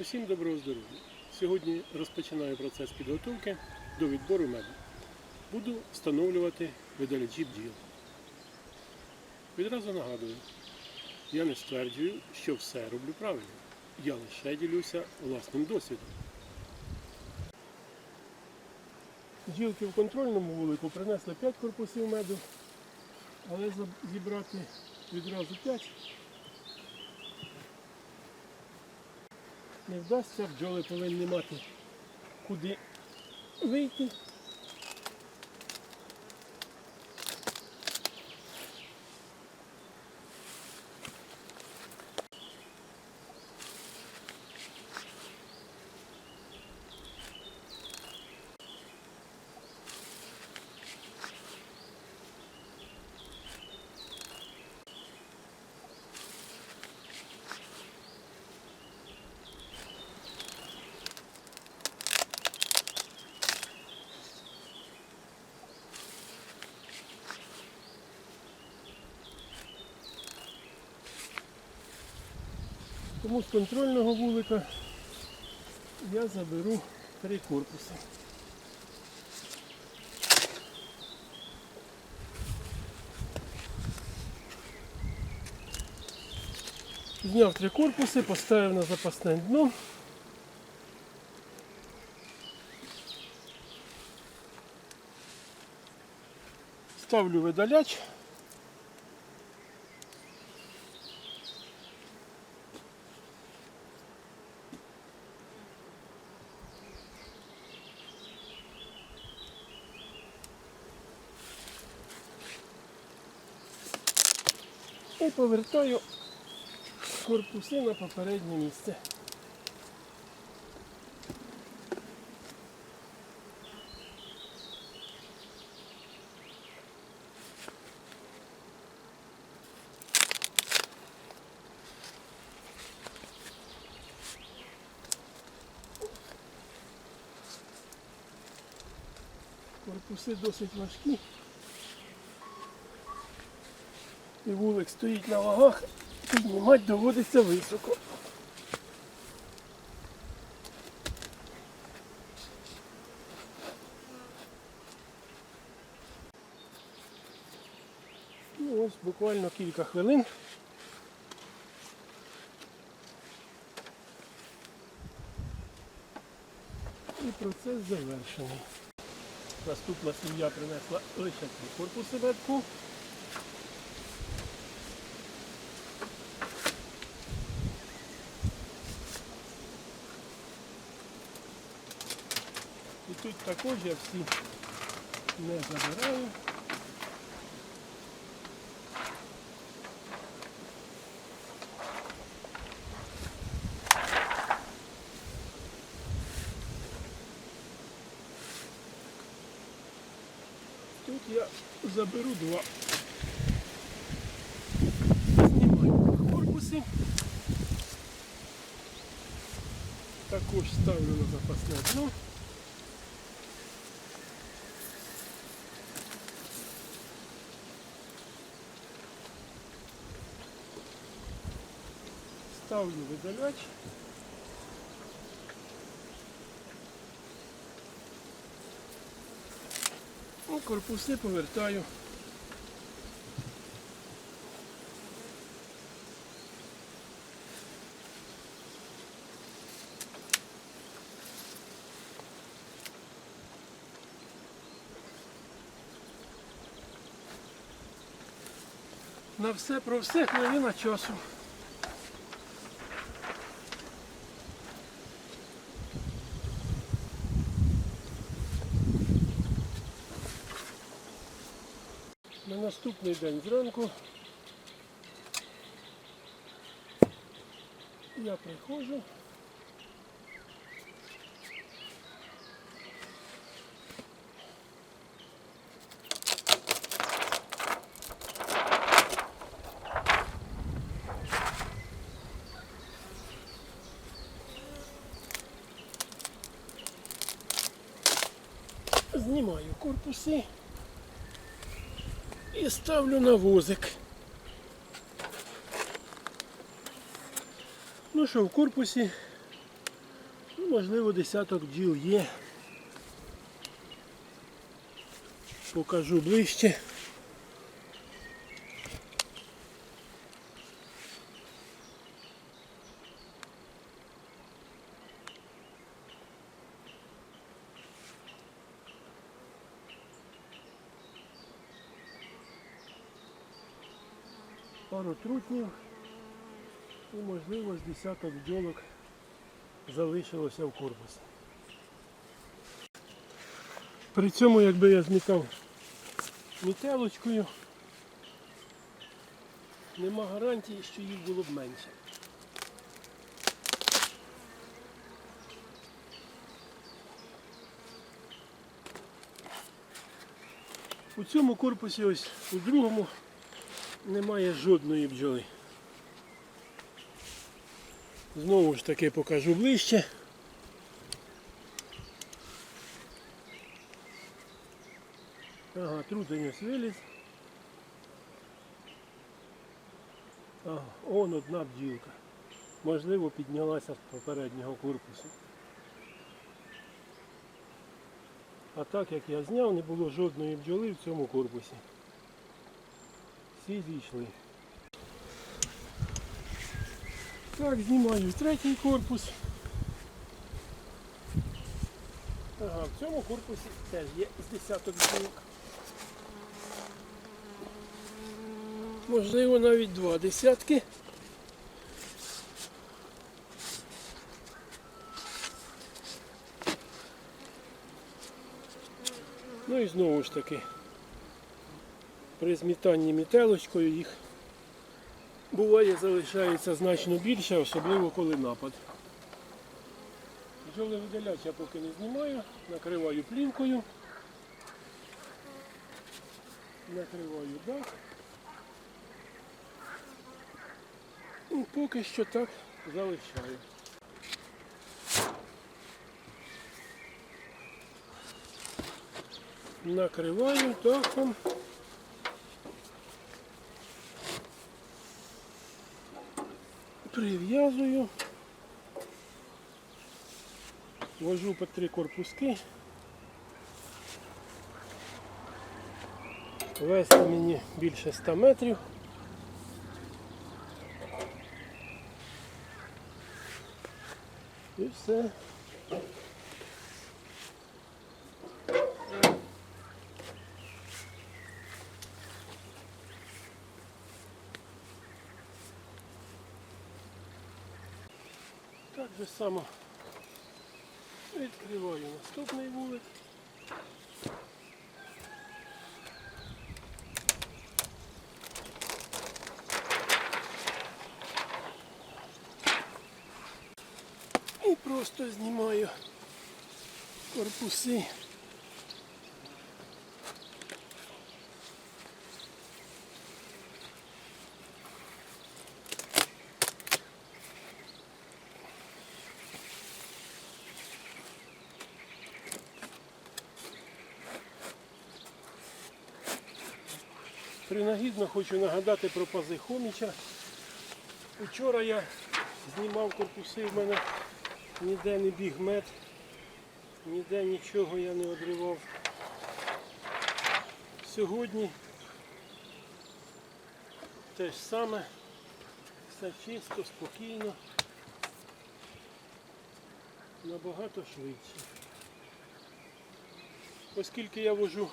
Усім доброго здоров'я! Сьогодні розпочинаю процес підготовки до відбору меду. Буду встановлювати видалячі бджіл. Відразу нагадую, я не стверджую, що все роблю правильно. Я лише ділюся власним досвідом. Бджілки в контрольному вулику принесли 5 корпусів меду, але зібрати відразу 5 не вдасться, бджоли повинні мати куди вийти. Тому з контрольного вулика я заберу три корпуси. Зняв три корпуси, поставив на запасне дно. Ставлю видаляч. Повертаю корпуси на попереднє місце. Корпуси досить важкі. І вулик стоїть на вагах, піднімати доводиться високо. Ну, ось буквально кілька хвилин. І процес завершений. Наступна сім'я принесла лише три корпуси ветку. І тут також я всі не забираю. Тут я заберу два. Знімаю корпуси. Також ставлю на запасне дно. Ставлю видаляч. І корпуси повертаю. На все про все хвилина часу. На наступний день зранку я приходжу. Знімаю корпуси ставлю на возик. Ну що, в корпусі можливо, десяток діл є. Покажу ближче. Пару і можливо з десяток бджолок залишилося в корпусі. При цьому, якби я змітав мітелочкою, нема гарантії, що їх було б менше. У цьому корпусі, ось у другому, немає жодної бджоли. Знову ж таки покажу ближче. Ага, трудень виліз. Ага, он одна бджілка. Можливо, піднялася з попереднього корпусу. А так як я зняв, не було жодної бджоли в цьому корпусі. Всі зійшли. Так, знімаю третій корпус. Ага, в цьому корпусі теж є з десяток бджілок. Можливо, навіть два десятки. Ну і знову ж таки, при змітанні мітелочкою їх буває залишається значно більше, особливо коли напад. Бджоли видаляч я поки не знімаю, накриваю плінкою, накриваю дах. Ну, поки що так залишаю. Накриваю дахом. Прив'язую. Вожу по три корпуски. Вести мені більше 100 метрів. І все. Так же само відкриваю наступний вулик. І просто знімаю корпуси. Принагідно хочу нагадати про пази Хоміча. Вчора я знімав корпуси, в мене ніде не біг мед, ніде нічого я не одривав. Сьогодні те ж саме, все чисто, спокійно, набагато швидше. Оскільки я вожу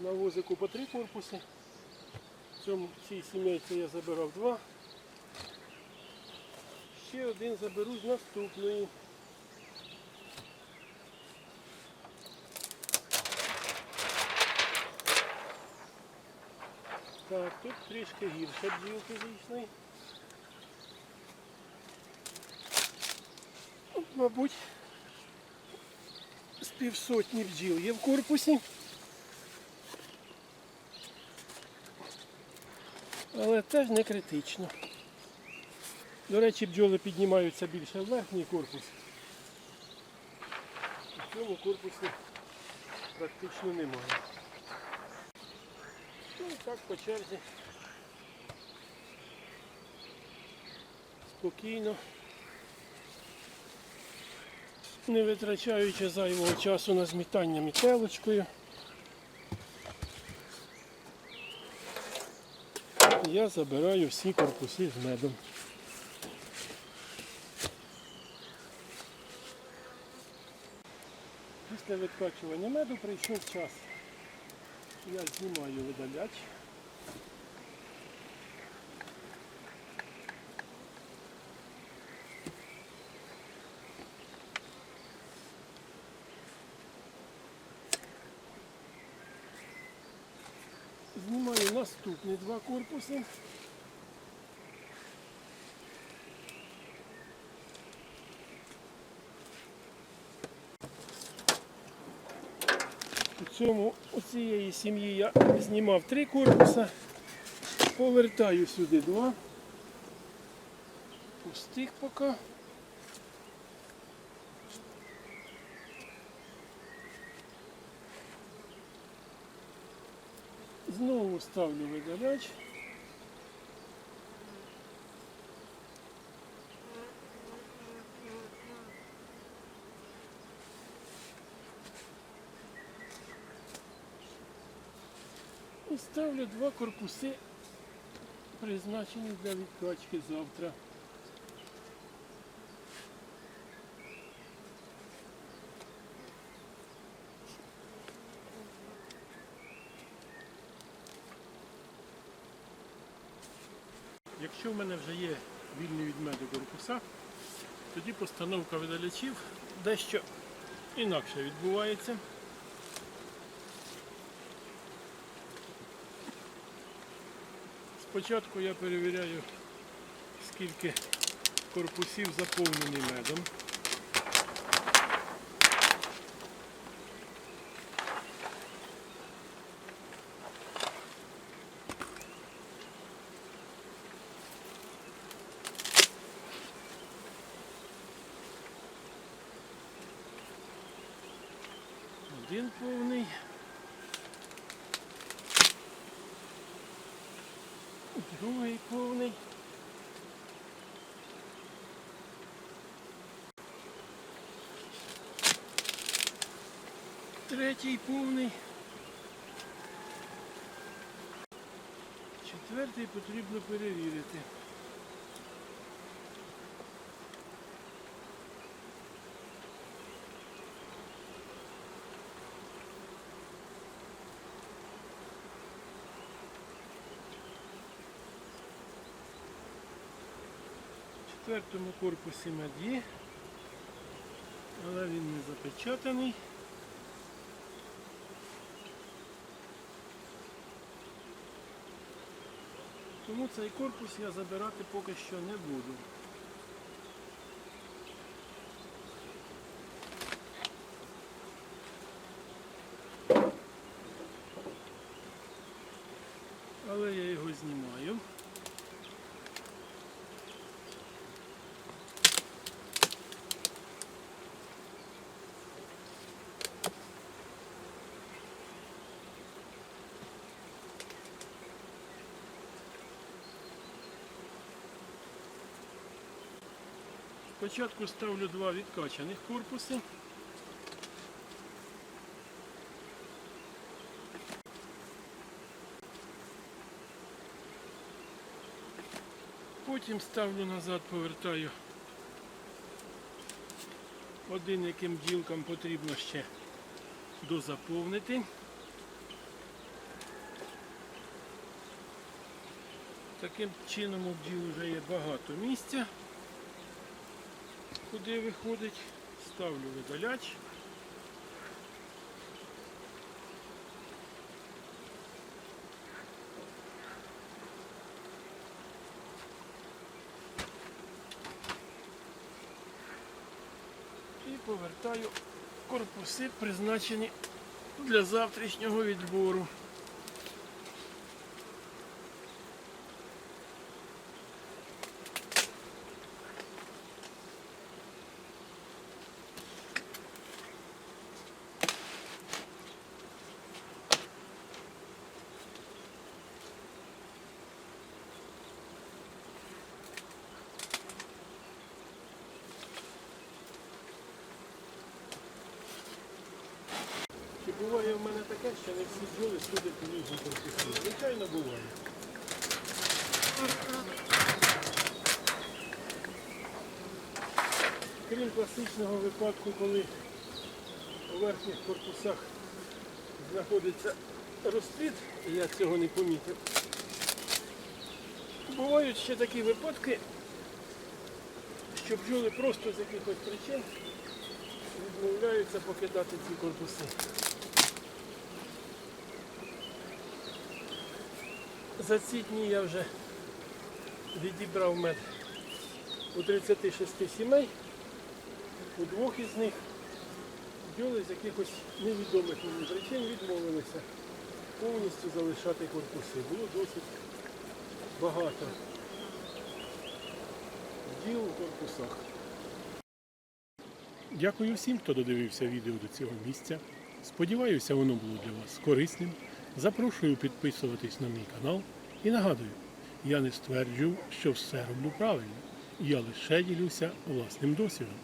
на возику по три корпуси, цьому цій сімейці я забирав два. Ще один заберу з наступної. Так, тут трішки гірше бджілки. От, мабуть, з півсотні бджіл є в корпусі. Але теж не критично. До речі, бджоли піднімаються більше в верхній корпус. В цьому корпусі практично немає. Ну і так по черзі. Спокійно. не витрачаючи зайвого часу на змітання мітелочкою. Я забираю всі корпуси з медом. Після відкачування меду прийшов час. Я знімаю видаляч. Знімаю наступні два корпуси. У цьому у цієї сім'ї я знімав три корпуса, повертаю сюди два. Пустих поки. Знову ставлю видаляч. І ставлю два корпуси, призначені для відкачки завтра. Якщо в мене вже є вільні від меду корпуса, тоді постановка видалячів дещо інакше відбувається. Спочатку я перевіряю, скільки корпусів заповнені медом. Один повний. Другий повний. Третій повний. Четвертий потрібно перевірити. Четвертому корпусі мед але він не запечатаний. Тому цей корпус я забирати поки що не буду. Але я його знімаю. Спочатку ставлю два відкачаних корпуси. Потім ставлю назад, повертаю один, яким ділкам потрібно ще дозаповнити. Таким чином у бджіл вже є багато місця куди виходить, ставлю видаляч. І повертаю корпуси, призначені для завтрашнього відбору. Буває в мене таке, що не всі бджоли сходять у лізні корпуси. Звичайно буває. Крім класичного випадку, коли у верхніх корпусах знаходиться розплід, я цього не помітив. Бувають ще такі випадки, що бджоли просто з якихось причин відмовляються покидати ці корпуси. За ці дні я вже відібрав мед у 36 сімей. У двох із них бджоли з якихось невідомих мені причин відмовилися повністю залишати корпуси. Було досить багато бджіл у корпусах. Дякую всім, хто додивився відео до цього місця. Сподіваюся, воно було для вас корисним. Запрошую підписуватись на мій канал і нагадую, я не стверджую, що все роблю правильно. Я лише ділюся власним досвідом.